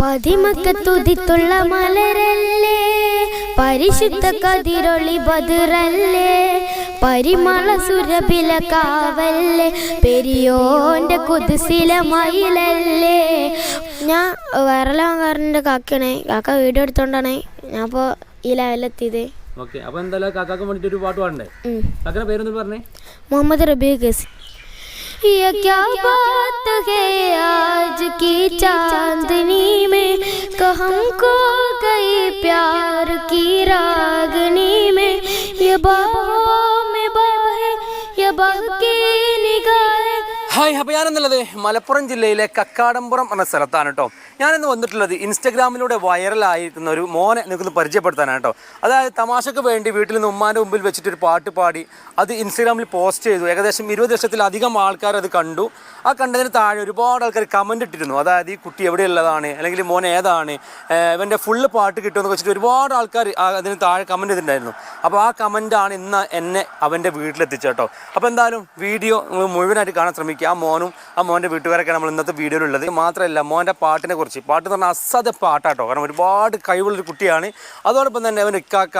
പതിമക്കത്തുതിത്തുള്ള മലരല്ലേ പരിശുദ്ധ കതിരൊളി ബതിറല്ലേ പരിമള സുരബില കാവല്ലേ പെരിയോന്റെ കുതിസില മയിലല്ലേ. ഞാൻ വരലാങ്കാറിന്റെ കാക്കണേ കാക്ക വീഡിയോ എടുത്തോണ്ടാണേ ഞാൻ ഇപ്പോൾ ഈ ലെവലെത്തിയത് ഓക്കെ അപ്പോൾ എന്തായാലും കാക്കാക്ക് വേണ്ടിട്ട് ഒരു പാട്ട് പാടണ്ടേ? കാക്കയുടെ പേരൊന്നും പറഞ്ഞേ. മുഹമ്മദ് റബീഖ് ये क्या बात है आज की चांदनी में? कहम को गई प्यार की रागनी में? ये बाहों में बहे, ये बह की निगाहें ഹായ് അപ്പോൾ ഞാനെന്നുള്ളത് മലപ്പുറം ജില്ലയിലെ കക്കാടംപുറം എന്ന സ്ഥലത്താണ് കേട്ടോ ഞാനിന്ന് വന്നിട്ടുള്ളത് ഇൻസ്റ്റഗ്രാമിലൂടെ വൈറലായിരിക്കുന്ന ഒരു മോനെ നിങ്ങൾക്കൊന്ന് പരിചയപ്പെടുത്താനാണ് കേട്ടോ അതായത് തമാശക്ക് വേണ്ടി വീട്ടിൽ നിന്ന് ഉമ്മാന്റെ മുമ്പിൽ വെച്ചിട്ട് ഒരു പാട്ട് പാടി അത് ഇൻസ്റ്റഗ്രാമിൽ പോസ്റ്റ് ചെയ്തു. ഏകദേശം ഇരുപത് ലക്ഷത്തിലധികം ആൾക്കാർ അത് കണ്ടു. ആ കണ്ടതിന് താഴെ ഒരുപാട് ആൾക്കാർ കമന്റ് ഇട്ടിരുന്നു. അതായത് ഈ കുട്ടി എവിടെയുള്ളതാണ്? അല്ലെങ്കിൽ മോൻ ഏതാണ്? ഇവന്റെ ഫുള്ള് പാട്ട് കിട്ടുമെന്ന് വെച്ചിട്ട് ഒരുപാട് ആൾക്കാർ അതിന് താഴെ കമന്റ് ചെയ്തിട്ടുണ്ടായിരുന്നു അപ്പോൾ ആ കമന്റാണ് ഇന്ന് എന്നെ അവന്റെ വീട്ടിലെത്തിച്ചേട്ടോ അപ്പോൾ എന്തായാലും വീഡിയോ മുഴുവനായിട്ട് കാണാൻ ശ്രമിക്കുക. ആ മോനും ആ മോന്റെ വീട്ടുകാരൊക്കെ നമ്മൾ ഇന്നത്തെ വീഡിയോയിലുള്ളത് മാത്രമല്ല മോന്റെ പാട്ടിനെ കുറിച്ച്. പാട്ട് എന്ന് പറഞ്ഞാൽ അസാധ്യ പാട്ടാട്ടോ. കാരണം ഒരുപാട് കഴിവുള്ളൊരു കുട്ടിയാണ്. അതോടൊപ്പം തന്നെ അവൻ ഇക്കാക്ക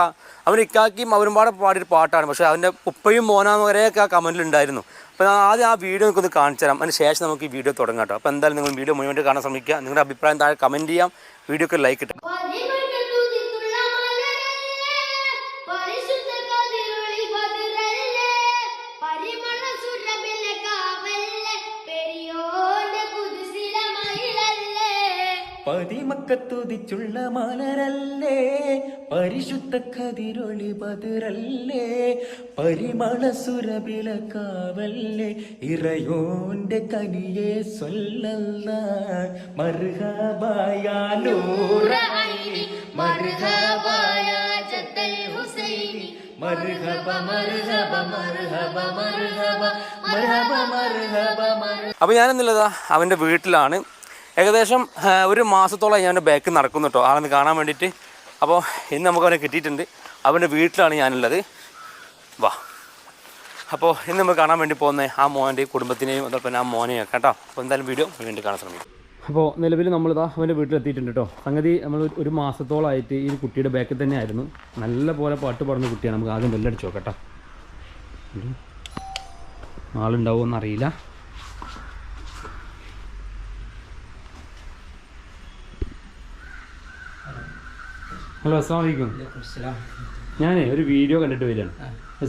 അവൻ ഇക്കാക്കിയും അവരും പാടെ പാടിയൊരു പാട്ടാണ്. പക്ഷേ അവന്റെ ഉപ്പയും മോനാന്ന് വരെയൊക്കെ ആ കമന്റിലുണ്ടായിരുന്നു അപ്പോൾ ആദ്യം ആ വീഡിയോ നമുക്കൊന്ന് കാണിച്ചു തരാം. അതിന് ശേഷം നമുക്ക് ഈ വീഡിയോ തുടങ്ങാം കേട്ടോ. അപ്പോൾ എന്തായാലും നിങ്ങൾ വീഡിയോ മുഴുവൻ കാണാൻ ശ്രമിക്കുക. നിങ്ങളുടെ അഭിപ്രായം താഴെ കമന്റ് ചെയ്യാം. വീഡിയോക്ക് ലൈക്ക് ഇട്ടാം പതിമക്കത്തുതിച്ചുള്ള മലരല്ലേ പരിശുദ്ധ കതിരൊളി പതിരല്ലേ? പരിമള സുരബില കാവല്ലേ? ഇറയോന്റെ കനിയെ സ്വല്ലല്ല. അപ്പൊ അവന്റെ ഞാനെന്നുള്ളത് അവന്റെ വീട്ടിലാണ് ഏകദേശം ഒരു മാസത്തോളം ഞാൻ ബാക്ക് നടക്കുന്നു കേട്ടോ ആളെന്ന് കാണാൻ വേണ്ടിയിട്ട്. അപ്പോൾ ഇന്ന് നമുക്ക് അവനെ കിട്ടിയിട്ടുണ്ട്. അവന്റെ വീട്ടിലാണ് ഞാനുള്ളത്. വാ. അപ്പോൾ ഇന്ന് നമുക്ക് കാണാൻ വേണ്ടി പോകുന്നത് ആ മോന്റെ കുടുംബത്തിനെയും അതോടൊപ്പം ആ മോനെയും കേട്ടോ. അപ്പോൾ എന്തായാലും വീഡിയോ വേണ്ടി കാണാൻ ശ്രമിക്കും. അപ്പോൾ നിലവിൽ നമ്മളിതാ അവന്റെ വീട്ടിലെത്തിയിട്ടുണ്ട് കേട്ടോ സംഗതി നമ്മൾ ഒരു മാസത്തോളമായിട്ട് ഈ കുട്ടിയുടെ ബാക്കിൽ തന്നെ ആയിരുന്നു നല്ല പോലെ പാട്ട് പാടുന്ന കുട്ടിയാണ്. നമുക്ക് ആദ്യം വെല്ലടിച്ച് നോക്കാം കേട്ടോ ഹലോ അസ്സാം വലൈക്കും ഞാനേ ഒരു വീഡിയോ കണ്ടിട്ട് വരികയാണ്.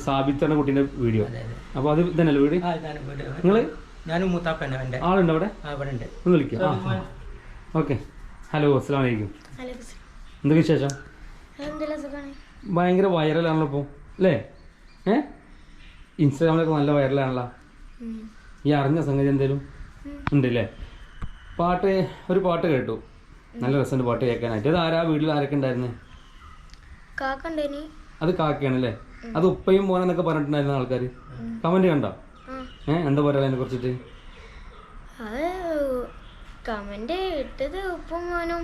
സാബിത്തറിന്റെ എന്ന കുട്ടീന്റെ വീഡിയോ. അപ്പോൾ അത്. ഇതന്നെയല്ലേ വീട്? നിങ്ങൾ ഞാനും മൂത്താപ്പന്നെ എന്റെ. ആളുണ്ടോ അവിടെ? അവിടെ ഉണ്ട്. ഒന്ന് വിളിക്കാം. ആ ഓക്കെ. ഹലോ അസ്സാം വലൈക്കും എന്തൊക്കെ വിശേഷം? ഭയങ്കര വൈറലാണല്ലോ ഇപ്പോൾ അല്ലേ? ഏ? ഇൻസ്റ്റാഗ്രാമിലൊക്കെ നല്ല വൈറലാണല്ലോ. ഈ അറിഞ്ഞ സംഗതി എന്തേലും ഉണ്ട് അല്ലേ പാട്ട് ഒരു പാട്ട് കേട്ടു. നല്ല രസമുണ്ട് പാട്ട് കേൾക്കാനായിട്ട്. അത് ആരാ? വീട്ടിൽ ആരൊക്കെ ഉണ്ടായിരുന്നേ? കാക്കണ്ടേനി അത് കാക്കയാണ് അല്ലേ അത് ഉപ്പയും മോനെന്നൊക്കെ പറഞ്ഞിട്ടുണ്ടായിരുന്ന ആൾക്കാർ കമന്റ് കണ്ടോ? ഏ എന്താ പറയാ അതിനെ കുറിച്ചിട്ട്? അത് കമന്റ് ഇട്ടത് ഉപ്പും മോനും.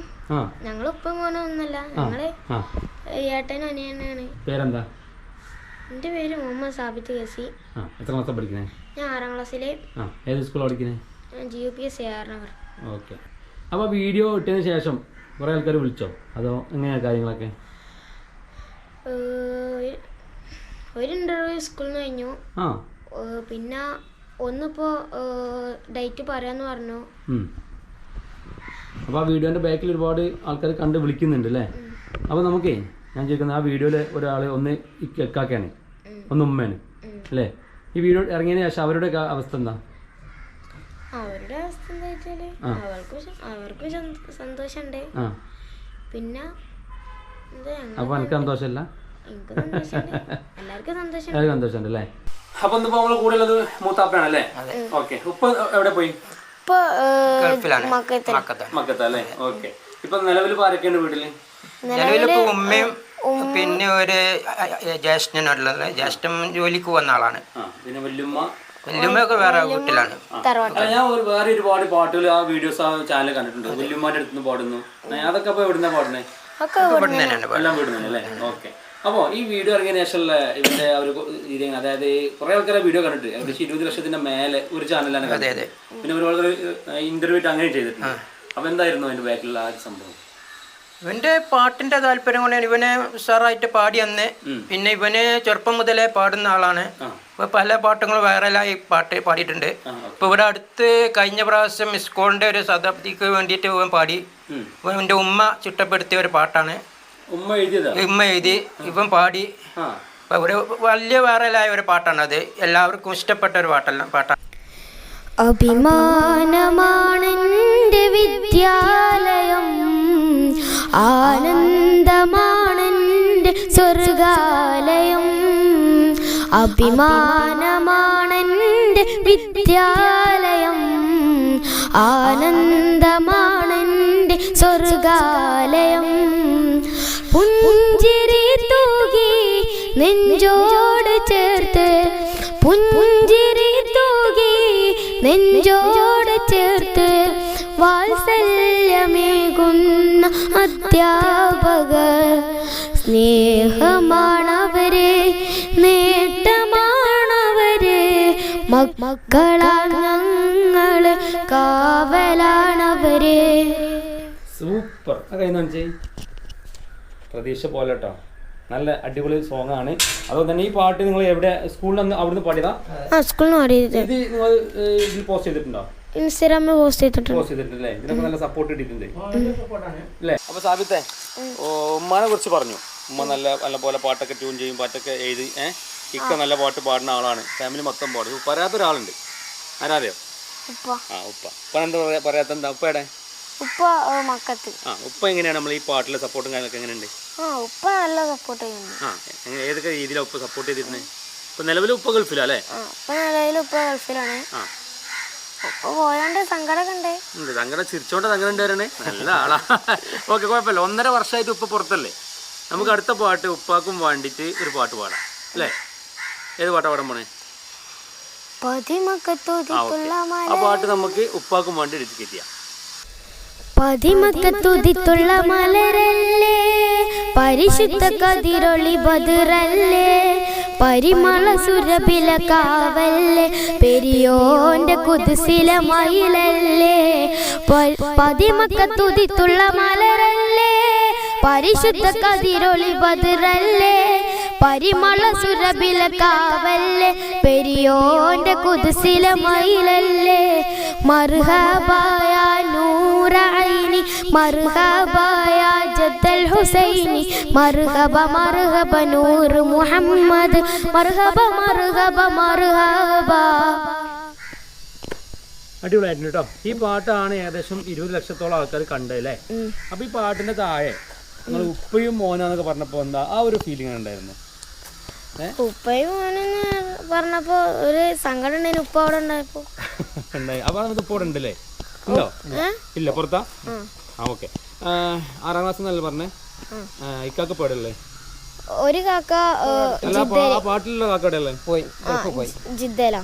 ഞങ്ങൾ ഉപ്പും മോനും ഒന്നല്ല ഞങ്ങൾ ഏട്ടനും അനിയനാണ്. പേരെന്താ? എന്റെ പേര് മുഹമ്മദ് സാബിത്ത് കസി ആ എത്ര ക്ലാസ് പഠിക്കണേ? ഞാൻ ആറാം ക്ലാസ്സിലെ. ഏത് സ്കൂളാണ് പഠിക്കണേ? G U P S A R Nagar okay. അപ്പോൾ വീഡിയോ ഇട്ടതിന് ശേഷം കുറേ ആൾക്കാർ വിളിച്ചോ? അതോ എങ്ങനെയാണ് കാര്യങ്ങളൊക്കെ? ഒരു ഇന്റർവ്യൂ സ്കൂളിൽ നിന്ന് കഴിഞ്ഞു. ആ. പിന്നെ ഒന്നിപ്പോ ഡേറ്റ് പറയാന്ന് പറഞ്ഞു. അപ്പോൾ ആ വീഡിയോന്റെ ബാക്കിൽ ഒരുപാട് ആൾക്കാർ കണ്ട് വിളിക്കുന്നുണ്ട് അല്ലേ അപ്പോൾ നമുക്കേ ഞാൻ ചോദിക്കുന്നത് ആ വീഡിയോയിൽ ഒരാൾ ഒന്ന് ഇക്കാക്കാണ് ഒന്ന് ഉമ്മയാണ്. അല്ലേ ഈ വീഡിയോ ഇറങ്ങിയതിന് ശേഷം അവരുടെ അവസ്ഥ എന്താ? അവരുടെ അവസ്ഥ എന്താ വെച്ചാൽ അവർക്കും അവർക്ക് സന്തോഷമുണ്ട് ആ. പിന്നെ എന്താ അപ്പോൾ എനിക്ക് സന്തോഷമല്ല എല്ലാവർക്കും സന്തോഷം എല്ലാവർക്കും സന്തോഷമുണ്ട് അല്ലേ? അപ്പോൾ ഇന്നിപ്പോൾ നമ്മൾ കൂടെ ഉള്ളത് മൂത്താപ്പയാണ് അല്ലേ? ഓക്കെ. ഉപ്പ എവിടെ പോയി? മക്കത്തെ. അല്ലേ? ഓക്കെ. ഇപ്പൊ നിലവിൽ ആരൊക്കെയുണ്ട് വീട്ടിൽ? നിലവിലിപ്പോ ഉമ്മയും പിന്നെ ഒരു ജ്യേഷ്ഠനുള്ളത്. ജ്യേഷ്ഠൻ ജോലിക്ക് പോകുന്ന ആളാണ്. ആ പിന്നെ വല്യമ്മ? വല്യമ്മയൊക്കെ വേറെ വീട്ടിലാണ്. തറവാട്ട് ഞാൻ ഒരു വേറെ ഒരുപാട് പാട്ടുകൾ ആ വീഡിയോസ് ആ ചാനൽ കണ്ടിട്ടുണ്ട്. വല്യമ്മയുടെ അടുത്ത് പാടുന്നു. അതൊക്കെ അപ്പൊ എവിടുന്ന പാടുന്നേ? എല്ലാം വീടുന്നു അല്ലേ? ഓക്കെ അപ്പോ ഈ വീഡിയോ ഇറങ്ങിയ ശേഷമുള്ള ഇവന്റെ ഒരു രീതി അതായത് കുറെ ആൾക്കാരെ വീഡിയോ കണ്ടിട്ട് ഏകദേശം ഇരുപത് ലക്ഷത്തിന്റെ മേലെ ഒരു ചാനലാണ് അതെ, അതെ. പിന്നെ ഒരുപാട് ഇന്റർവ്യൂ അങ്ങനെ ചെയ്തിട്ടുണ്ട്. അപ്പൊ എന്തായിരുന്നു അതിന്റെ ബാക്കിലുള്ള ആ സംഭവം? ഇവന്റെ പാട്ടിന്റെ താല്പര്യം കൊണ്ടാണ് ഇവനെ ഉഷാറായിട്ട് പാടി അന്ന്. പിന്നെ ഇവന് ചെറുപ്പം മുതലേ പാടുന്ന ആളാണ്. ഇപ്പൊ പല പാട്ടുകളും വൈറലായി പാട്ട് പാടിയിട്ടുണ്ട്. ഇപ്പൊ ഇവിടെ അടുത്ത് കഴിഞ്ഞ പ്രാവശ്യം ഇസ്കോളിന്റെ ഒരു ശതാബ്ദിക്ക് വേണ്ടിയിട്ട് ഇവൻ പാടി. ഇവന്റെ ഉമ്മ ചിട്ടപ്പെടുത്തിയ ഒരു പാട്ടാണ്. ഉമ്മ എഴുതിയതാ? ഉമ്മ എഴുതി. ഇവൻ പാടി. അപ്പൊ ഒരു വലിയ വൈറലായ ഒരു പാട്ടാണ് അത്. എല്ലാവർക്കും ഇഷ്ടപ്പെട്ട ഒരു പാട്ടല്ല പാട്ടാണ് അഭിമാനമാണ് വിദ്യാലയം. ആനന്ദമാണെന്റെ സ്വർഗാലയം. അഭിമാനമാണെന്റെ വിദ്യാലയം. ആനന്ദമാണെന്റെ സ്വർഗാലയം. പുഞ്ചിരി തൂകി നെഞ്ചോട് ചേർത്ത് പുഞ്ചിരി തൂകി നെഞ്ചോട് ചേർത്ത് വാത്സല്യമേകുന്ന അധ്യാപകർ സ്നേഹമാണവരെ നേട്ടമാണവരെ മക്കളാണ് ഞങ്ങൾ കാവലാണവരെ. സൂപ്പർ. പ്രതീക്ഷ പോലെ കേട്ടോ. നല്ല അടിപൊളി സോങ് ആണ്. അതുപോലെ തന്നെ ഈ പാട്ട് നിങ്ങൾ എവിടെ സ്കൂളിൽ അവിടുന്ന് പാടിയതാ? സ്കൂളിൽ ഇത് നിങ്ങൾ ഇതിൽ പോസ്റ്റ് ചെയ്തിട്ടുണ്ടോ? ഇൻസ്റ്റാഗ്രാമിൽ പോസ്റ്റ് ചെയ്തിട്ടുണ്ട്. പോസ്റ്റ് ചെയ്തിട്ടുണ്ടല്ലേ? ഇതിനൊക്കെ നല്ല സപ്പോർട്ട് കിട്ടിയിട്ടുണ്ട്. അല്ലേ? അപ്പൊ സാബിത്തെ ഉമ്മാനെ കുറിച്ച് പറഞ്ഞു. ഉമ്മ നല്ല നല്ല പോലെ പാട്ടൊക്കെ ട്യൂൺ ചെയ്യും പാട്ടൊക്കെ എഴുതി ഏഹ് ഇക്ക നല്ല പാട്ട് പാടുന്ന ആളാണ്. ഫാമിലി മൊത്തം പാടും. പറയാത്ത ഒരാളുണ്ട് ആരാറിയോ? ഉപ്പ. ആ ഉപ്പ. ഉപ്പ എന്താ പറയാ പറയാത്ത എന്താ ഉപ്പയുടെ ഉപ്പ മക്കത്ത്. ആ ഉപ്പ എങ്ങനെയാണ് നമ്മൾ ഈ പാട്ടിലെ സപ്പോർട്ടും കാര്യങ്ങളൊക്കെ എങ്ങനെയുണ്ട്? ആ ഉപ്പ നല്ല സപ്പോർട്ട് ചെയ്യുന്നു. ആ എങ്ങനെ ഏതൊക്കെ രീതിയിലാണ് ഉപ്പ സപ്പോർട്ട് ചെയ്തിരുന്നത് ഇപ്പൊ നിലവിൽ ഉപ്പ ഗൾഫിലാ അല്ലേ? ആ ഉപ്പ നിലവിൽ ഉപ്പ ഗൾഫിലാണ്. ആ. പോയാണ്ട് സങ്കടമൊക്കെ ഉണ്ട്. ഉണ്ട് തങ്ങളുടെ ചിരിച്ചോണ്ട് ഉണ്ട് ഉണ്ടായിരുന്നേ നല്ല ആളാ. ഓക്കെ കുഴപ്പമില്ല. ഒന്നര വർഷമായിട്ട് ഉപ്പ പുറത്തല്ലേ? നമുക്ക് അടുത്ത പാട്ട് ഉപ്പാക്കും വേണ്ടിയിട്ട് ഒരു പാട്ട് പാടാം. അല്ലേ? ഏത് പാട്ടാ പാടാൻ പോണേ? ആ പാട്ട് നമുക്ക് ഉപ്പാക്കും വേണ്ടി ഡെഡിക്കേറ്റ് ചെയ്യാം പതിമക്കത്തുതിത്തുള്ള മലരല്ലേ. പരിശുദ്ധ കതിരൊളി ബദിറല്ലേ പരിമള സുരഭില കാവല്ലേ? പെരിയോന്റെ കുതിസില മയിലല്ലേ? പതിമക്കത്തുതിത്തുള്ള മലരല്ലേ? പരിശുദ്ധ കതിരൊളി ബദിറല്ലേ പരിമള സുരഭില കാവല്ലേ? പെരിയോന്റെ കുതിസില മയിലല്ലേ? മർഹബായ നൂറൈനി മർഹബായ ജദ്ദൽ ഹുസൈനി. മർഹബ മർഹബ നൂർ മുഹമ്മദ്. മർഹബ മർഹബ മർഹബ. അടിപൊളിയായിരുന്നു കേട്ടോ ഈ പാട്ടാണ് ഏകദേശം ഇരുപത് ലക്ഷത്തോളം ആൾക്കാർ കണ്ടല്ലേ അപ്പൊ ഈ പാട്ടിന്റെ താഴെ നിങ്ങൾ ഉപ്പയും മോനാന്നൊക്കെ പറഞ്ഞപ്പോ എന്താ ആ ഒരു ഫീലിംഗ് ഉണ്ടായിരുന്നു? ഉപ്പയും മോനെന്ന് പറഞ്ഞപ്പോ ഒരു സങ്കടം ഉണ്ടായിരുന്നു ഉപ്പ അവിടെ ഉണ്ടായപ്പോ. ഉണ്ടായി. അപ്പൊ ഉപ്പ അവിടെ ഉണ്ടല്ലേ? ഉണ്ടോ? ഇല്ല പുറത്താ? ആ ഓക്കെ. ആറാം ക്ലാസ് എന്നല്ലേ പറഞ്ഞേ? ഇക്കാക്ക് പാടല്ലേ? ഒരു കാക്ക പാട്ടിലുള്ള കാക്കടല്ലേ പോയി പോയി. ജിദ്ദയിലാ.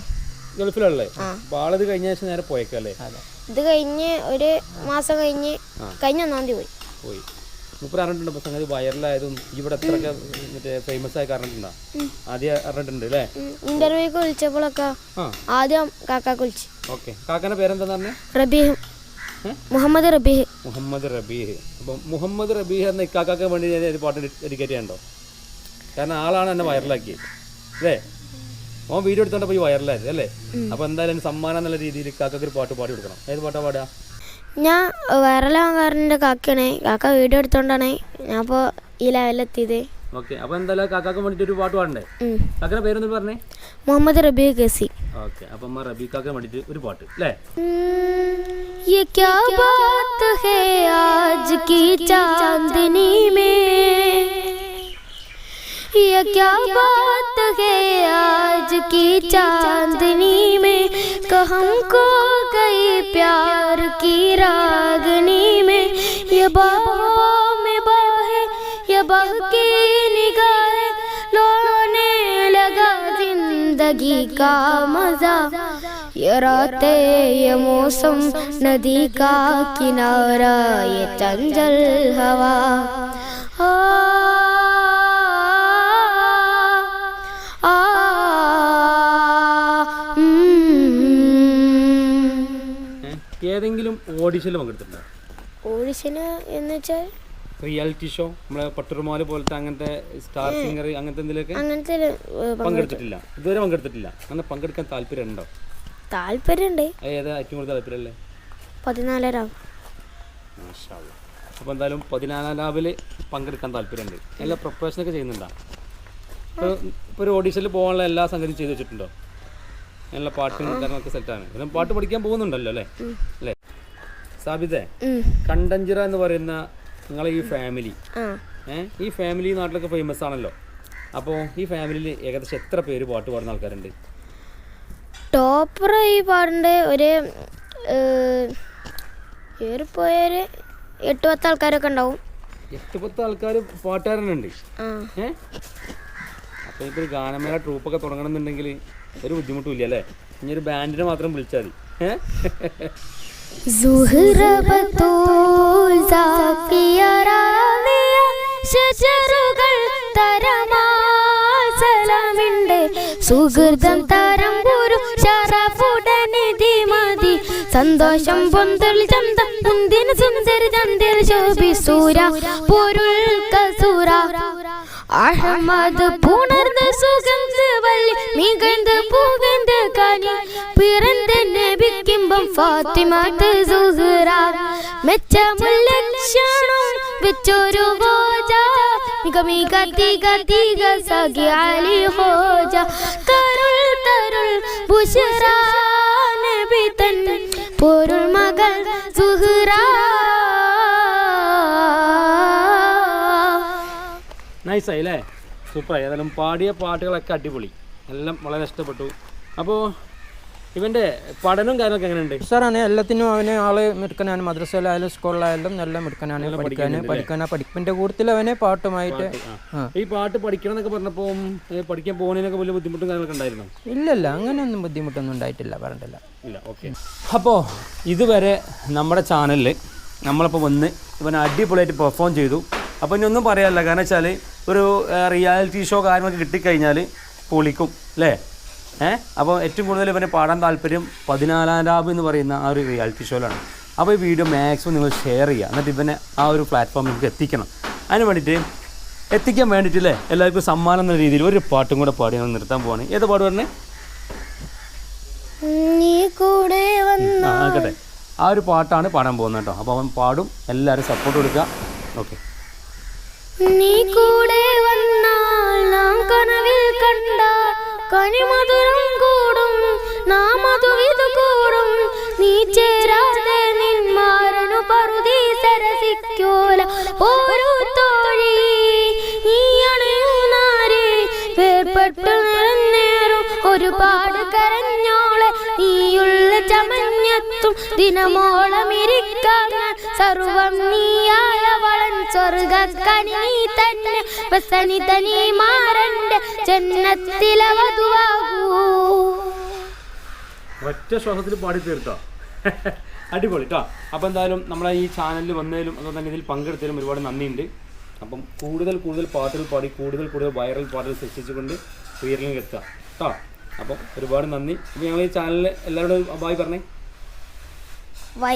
ഗൾഫിലല്ലേ അപ്പൊ ആളത് കഴിഞ്ഞ ശേഷം നേരെ പോയേക്കല്ലേ? ഇത് കഴിഞ്ഞ് ഒരു മാസം കഴിഞ്ഞ് കഴിഞ്ഞ ഒന്നാം തീയതി പോയി. പോയി. മുപ്പത് അറിഞ്ഞിട്ടുണ്ട് സംഗതി വൈറലായതും ഇവിടെ അത്രയൊക്കെ മറ്റേ ഫേമസ് ആയി അറിഞ്ഞിട്ടുണ്ടോ ആദ്യം അറിഞ്ഞിട്ടുണ്ട് അല്ലേ? ഇന്റർവ്യൂക്ക് വിളിച്ചപ്പോഴൊക്കെ ആദ്യം കാക്കാക്ക് വിളിച്ചു. ഓക്കെ. കാക്കന്റെ പേരെന്താ പറഞ്ഞേ? റബീഹ്. മുഹമ്മദ് റബീഹ്. മുഹമ്മദ് റബീഹ്. അപ്പം മുഹമ്മദ് റബീഹ് എന്ന ഇക്കാക്കാക്കാൻ വേണ്ടി ഞാൻ ഒരു പാട്ട് ഡെഡിക്കേറ്റ് ചെയ്യണ്ടോ കാരണം ആളാണ് എന്നെ വൈറലാക്കിയത്. അല്ലേ? ഓൻ വീഡിയോ എടുത്തോണ്ട് പോയി വൈറലായത് അല്ലേ? അപ്പൊ എന്തായാലും സമ്മാനം എന്നുള്ള രീതിയിൽ ഇക്കാക്കൊക്കെ ഒരു പാട്ട് പാടി കൊടുക്കണം. ഏത് പാട്ടാ പാടുക? ഞാൻ വൈറലാകാരന്റെ കാക്കയാണ്. കാക്ക വീഡിയോ എടുത്തോണ്ടാണ് ഞാൻ ഇപ്പോൾ ഈ ലെവലിലെത്തിയത് ഓക്കെ അപ്പൊ എന്തായാലും കാക്കാക്ക് വേണ്ടിട്ട് ഒരു പാട്ട് പാടണ്ടേ ഉം. കാക്കയുടെ പേരൊന്ന് പറഞ്ഞേ മുഹമ്മദ് റബീഹ് കേസി ഓക്കെ അപ്പം അമ്മ റബീക്കാക്ക് വേണ്ടിട്ട് ഒരു പാട്ട് അല്ലേ ये क्या बात है आज की चांदनी में ये क्या बात है आज की चांदनी में कहम को का मजा ये रातें ये मौसम नदी का किनारा ये चंचल हवा आ, आ, ഉം. ഏ? ഏതെങ്കിലും ഓഡിഷനിൽ പങ്കെടുത്തിട്ടുണ്ടോ ഓഡിഷന് എന്ന് വെച്ചാൽ റിയാലിറ്റി ഷോ നമ്മളെ പട്ടുറുമാൽ പോലത്തെ അങ്ങനത്തെ സ്റ്റാർ സിംഗർ അങ്ങനത്തെ എന്തെങ്കിലുമൊക്കെ പങ്കെടുത്തിട്ടില്ല. ഇതുവരെ പങ്കെടുത്തിട്ടില്ല. അങ്ങനെ പങ്കെടുക്കാൻ താല്പര്യം ഉണ്ടോ താല്പര്യമുണ്ട് ഏതാ ഏറ്റവും കൂടുതൽ താല്പര്യമല്ലേ പതിനാലാം അപ്പോൾ എന്തായാലും പതിനാലാം ലാബിൽ പങ്കെടുക്കാൻ താല്പര്യമുണ്ട്. എല്ലാ പ്രൊപ്പറേഷനൊക്കെ ചെയ്യുന്നുണ്ടോ? ഇപ്പോൾ ഒരു ഓഡീഷനിൽ പോകാനുള്ള എല്ലാ സംഗതിയും ചെയ്തു വെച്ചിട്ടുണ്ടോ? നല്ല പാട്ടും കാര്യങ്ങളൊക്കെ സെറ്റാണ് പിന്നെ പാട്ട് പഠിക്കാൻ പോകുന്നുണ്ടല്ലോ അല്ലേ? അല്ലേ? സാബിതേ. കണ്ടഞ്ചിറ എന്ന് പറയുന്ന നിങ്ങളെ ഈ ഫാമിലി ഈ ഫാമിലി നാട്ടിലൊക്കെ ഫേമസ് ആണല്ലോ. അപ്പോൾ ഈ ഫാമിലിയിൽ ഏകദേശം എത്ര പേര് പാട്ട് പാടുന്ന ആൾക്കാരുണ്ട്? ടോപ്പർ ഈ പാടിന്റെ ഒരു ഏറിപ്പോയൊരു എട്ട് പത്ത് ആൾക്കാരൊക്കെ ഉണ്ടാവും. എട്ട് പത്ത് ആൾക്കാർ പാട്ടുകാരനുണ്ട്. ഏഹ് അപ്പോൾ ഇപ്പോൾ ഒരു ഗാനമേള ട്രൂപ്പൊക്കെ തുടങ്ങണമെന്നുണ്ടെങ്കിൽ ഒരു ബുദ്ധിമുട്ടുമില്ല അല്ലേ? ഇനി ഒരു ബാൻഡിനെ മാത്രം വിളിച്ചാൽ മതി. ഏഹ് സുഹൃബത്തൂൽ സാക്കിയ റാവിയ ശജറുകൾ തരമാൽ സലാമിണ്ട് സുഹൃതം തരം ഒരു ശറഫുടനിധി മതി. സന്തോഷം പൊന്തൽ ചന്ത മുന്തിന് സുന്ദര ചന്ദിർ ശോഭിസൂര പൊരുൾ കസൂര. அகமது புணர்ந்த சுகந்து வள்ளி மிகழ்ந்து புகழ்ந்து கனி பிறந்த நெபிக்கிம்பம் ഫാത്തിമത്ത് സുഹറ. മെച്ചമുള്ള വെച്ചൊരു ഹോജ മികമിക തിക തിക സഖി അലി കരുൾ തരുൾ ബുഷറ നബി തൻ പൊരുൾ മകൾ സുഹറ. നൈസായി അല്ലേ സൂപ്പറായി. ഏതായാലും പാടിയ പാട്ടുകളൊക്കെ അടിപൊളി. എല്ലാം വളരെ ഇഷ്ടപ്പെട്ടു. അപ്പോൾ ഇവന്റെ പഠനവും കാര്യങ്ങളൊക്കെ എങ്ങനെയുണ്ട്? സാറാണ് എല്ലാത്തിനും അവന് ആൾ മിടുക്കനാണ്. മദ്രസയിലായാലും സ്കൂളിലായാലും നല്ല മിടുക്കനാണ്. പഠിക്കാൻ പഠിക്കാനാ പഠിപ്പിന്റെ കൂട്ടത്തിൽ അവനെ പാട്ടുമായിട്ട് ഈ പാട്ട് പഠിക്കണം എന്നൊക്കെ പറഞ്ഞപ്പോൾ പഠിക്കാൻ പോകുന്നതിനൊക്കെ വലിയ ബുദ്ധിമുട്ടും കാര്യങ്ങളൊക്കെ ഉണ്ടായിരുന്നു? ഇല്ലല്ല അങ്ങനെയൊന്നും ബുദ്ധിമുട്ടൊന്നും ഉണ്ടായിട്ടില്ല പറഞ്ഞിട്ടില്ല. ഇല്ല ഓക്കെ. അപ്പോൾ ഇതുവരെ നമ്മുടെ ചാനലിൽ നമ്മളിപ്പോൾ വന്ന് ഇവൻ അടിപൊളിയായിട്ട് പെർഫോം ചെയ്തു. അപ്പോൾ ഇനി ഒന്നും പറയാനില്ല. കാരണം വെച്ചാൽ ഒരു റിയാലിറ്റി ഷോ കാര്യങ്ങളൊക്കെ കിട്ടിക്കഴിഞ്ഞാൽ പൊളിക്കും അല്ലേ? ഏഹ് അപ്പോൾ ഏറ്റവും കൂടുതൽ ഇവനെ പാടാൻ താല്പര്യം പതിനാലാം ലാബ് എന്ന് പറയുന്ന ആ ഒരു റിയാലിറ്റി ഷോയിലാണ് അപ്പോൾ ഈ വീഡിയോ മാക്സിമം നിങ്ങൾ ഷെയർ ചെയ്യുക. എന്നിട്ട് ഇവനെ ആ ഒരു പ്ലാറ്റ്ഫോമിലേക്ക് എത്തിക്കണം. അതിന് വേണ്ടിയിട്ട് എത്തിക്കാൻ വേണ്ടിയിട്ടില്ലേ എല്ലാവർക്കും സമ്മാനം എന്ന രീതിയിൽ ഒരു പാട്ടും കൂടെ പാടി ഞങ്ങൾ നിർത്താൻ പോവാണ്. ഏത് പാട്ട് പറഞ്ഞേ? നീ കൂടെ വന്ന ആ ആ ഒരു പാട്ടാണ് പാടാൻ പോകുന്നത് കേട്ടോ. അപ്പോൾ അവൻ പാടും. എല്ലാവരും സപ്പോർട്ട് കൊടുക്കുക. ഓക്കെ നീ കൂടെ വന്നാൽ നാം കനവിൽ കണ്ട കനിമധുരം കൂടും നാം മധുവിത് കൂടും. നീ ചേരാതെ നിന്മാരനു പറുതി സരസിക്കോല. ഓരോ തോഴി നീ അണയുന്നാരെ വേർപെട്ടു നിറഞ്ഞേറും ഒരുപാട് കരഞ്ഞോളെ. നീയുള്ള ചമഞ്ഞെത്തും ദിനമോളം ഇരിക്കാൻ സർവം നീയായവളൻ സ്വർഗക്കണി നീ തന്നെ വസനി തനി മാറന്റെ ജന്നത്തിലെ വധുവാകൂ ഒറ്റ ശ്വാസത്തിൽ പാടി തീർത്തോ അടിപൊളി കേട്ടോ അപ്പോൾ എന്തായാലും നമ്മളെ ഈ ചാനലിൽ വന്നതിലും അതുപോലെ തന്നെ ഇതിൽ പങ്കെടുത്തതിലും ഒരുപാട് നന്ദിയുണ്ട്. അപ്പം കൂടുതൽ കൂടുതൽ പാട്ടുകൾ പാടി കൂടുതൽ കൂടുതൽ വൈറൽ പാട്ടുകൾ സൃഷ്ടിച്ചുകൊണ്ട് ഉയരങ്ങൾ എത്തുക. കേട്ടോ അപ്പം ഒരുപാട് നന്ദി. അപ്പോൾ ഞങ്ങൾ ഈ ചാനലിൽ എല്ലാവരോടും ബായ് പറഞ്ഞേ. വൈ